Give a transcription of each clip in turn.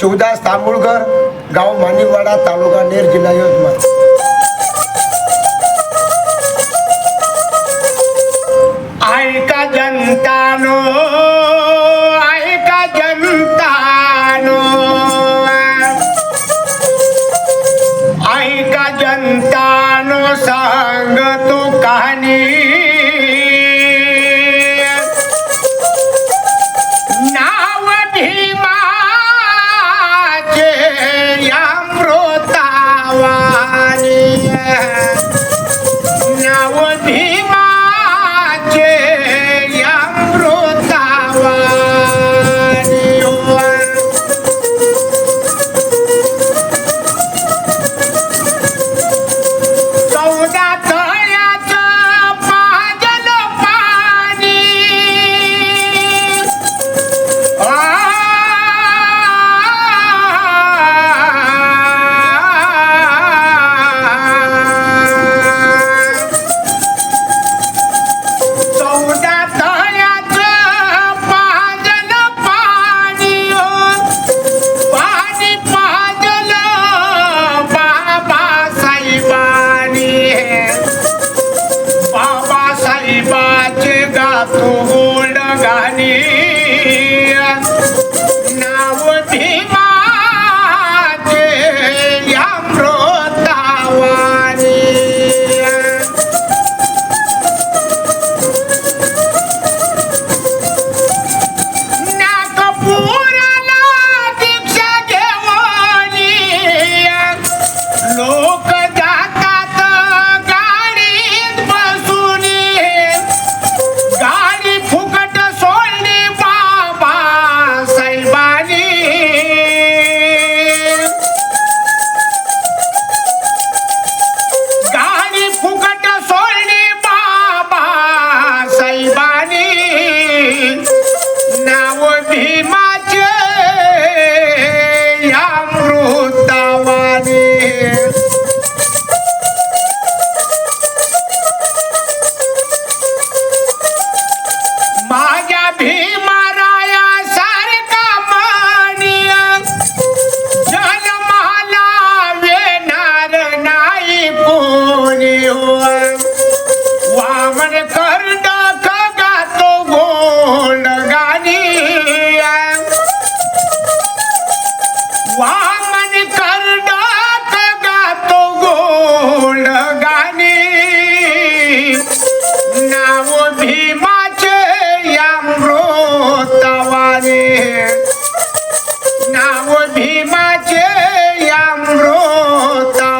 शिवदास तांबुळकर गाव मानिवाडा तालुका नेर जिल्हा Yavatmal. Yeah. Oi! would be my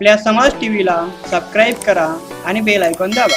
आपल्या समाज टीव्हीला सबस्क्राईब करा आणि बेल ऐकून दाबा.